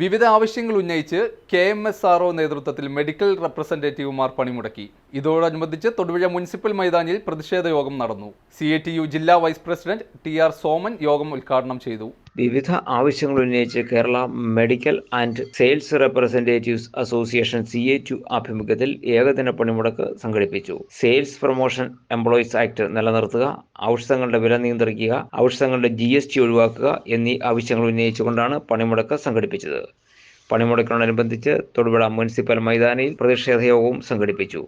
വിവിധ ആവശ്യങ്ങൾ ഉന്നയിച്ച് K M S R O നേതൃത്വത്തിൽ മെഡിക്കൽ റെപ്രസെന്റേറ്റീവുമാർ പണിമുടക്കി. ഇതോടനുബന്ധിച്ച് തൊടുപുഴ മുനിസിപ്പൽ മൈതാനിയിൽ പ്രതിഷേധ യോഗം നടന്നു. സി ജില്ലാ vice president T R Soman യോഗം ഉദ്ഘാടനം ചെയ്തു. വിവിധ ആവശ്യങ്ങൾ ഉന്നയിച്ച് Kerala medical and sales representatives association C A two ആഭിമുഖ്യത്തിൽ ഏകദിന പണിമുടക്ക് സംഘടിപ്പിച്ചു. സെയിൽസ് പ്രൊമോഷൻ എംപ്ലോയീസ് ആക്ട് നിലനിർത്തുക ഔഷധങ്ങളുടെ വില നിയന്ത്രിക്കുക ഔഷധങ്ങളുടെ ജി എസ് ടി ഒഴിവാക്കുക എന്നീ ആവശ്യങ്ങൾ ഉന്നയിച്ചുകൊണ്ടാണ് പണിമുടക്ക് സംഘടിപ്പിച്ചത്. പണിമുടക്കിനോടനുബന്ധിച്ച് തൊടുപുഴ മുനിസിപ്പൽ മൈതാനിയിൽ പ്രതിഷേധ യോഗവും സംഘടിപ്പിച്ചു.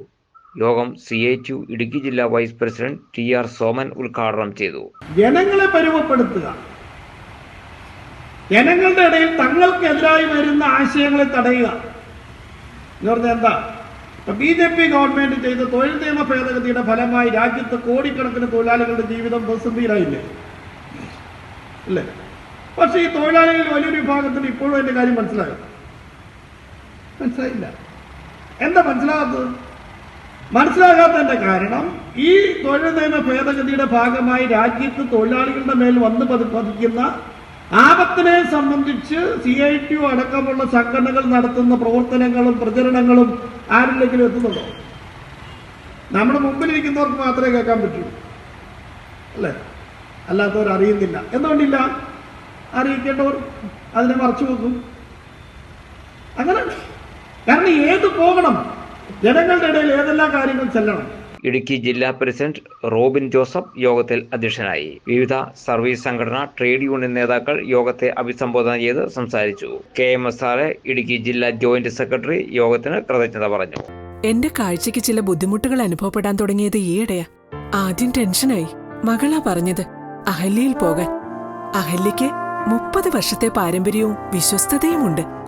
യോഗം സി എ ടു ഇടുക്കി ജില്ലാ vice president T R Soman ഉദ്ഘാടനം ചെയ്തു. ജനങ്ങളെ പരുവപ്പെടുത്തുക ജനങ്ങളുടെ ഇടയിൽ തങ്ങൾക്കെതിരായി വരുന്ന ആശയങ്ങളെ തടയുക. എന്ന് പറഞ്ഞാൽ എന്താ? ഇപ്പൊ ബി ജെ പി ഗവൺമെന്റ് ചെയ്ത തൊഴിൽ നിയമ ഭേദഗതിയുടെ ഫലമായി രാജ്യത്ത് കോടിക്കണക്കിന് തൊഴിലാളികളുടെ ജീവിതം പ്രതിസന്ധിയിലായില്ലേ അല്ലേ പക്ഷേ ഈ തൊഴിലാളികളിൽ വലിയൊരു വിഭാഗത്തിന് ഇപ്പോഴും എന്റെ കാര്യം മനസ്സിലായോ? മനസ്സിലായില്ല. എന്താ മനസ്സിലാകാത്തത്? മനസ്സിലാകാത്തതിന്റെ കാരണം ഈ തൊഴിൽ നിയമ ഭേദഗതിയുടെ ഭാഗമായി രാജ്യത്ത് തൊഴിലാളികളുടെ മേൽ വന്ന് പതി പതിക്കുന്ന ആപത്തിനെ സംബന്ധിച്ച് സി ഐ ടി അടക്കമുള്ള സംഘടനകൾ നടത്തുന്ന പ്രവർത്തനങ്ങളും പ്രചരണങ്ങളും ആരിലെങ്കിലും എത്തുന്നുണ്ടോ? നമ്മുടെ മുമ്പിലിരിക്കുന്നവർക്ക് മാത്രമേ കേൾക്കാൻ പറ്റൂ. അല്ലേ? അല്ലാത്തവർ അറിയുന്നില്ല. എന്തുകൊണ്ടില്ല? അറിയിക്കേണ്ടവർ അതിനെ മറച്ചു വെക്കും. അങ്ങനെ കാരണം ഏത് പോകണം? ജനങ്ങളുടെ ഇടയിൽ ഏതെല്ലാം കാര്യങ്ങൾ ചെല്ലണം? ഇടുക്കി ജില്ലാ പ്രസിഡന്റ് റോബിൻ ജോസഫ് യോഗത്തിൽ അധ്യക്ഷനായി. വിവിധ സർവീസ് സംഘടന ട്രേഡ് യൂണിയൻ നേതാക്കൾ യോഗത്തെ അഭിസംബോധന ചെയ്ത് സംസാരിച്ചു. K M S R Idukki ജില്ലാ ജോയിന്റ് സെക്രട്ടറി യോഗത്തിന് കൃതജ്ഞത പറഞ്ഞു. എന്റെ കാഴ്ചയ്ക്ക് ചില ബുദ്ധിമുട്ടുകൾ അനുഭവപ്പെടാൻ തുടങ്ങിയത് ഈയിടെയാ. ആദ്യം ടെൻഷനായി. മകളാ പറഞ്ഞത് അഹല്യയിൽ പോകാൻ. അഹല്യയ്ക്ക് മുപ്പത് വർഷത്തെ പാരമ്പര്യവും വിശ്വസ്തതയുമുണ്ട്.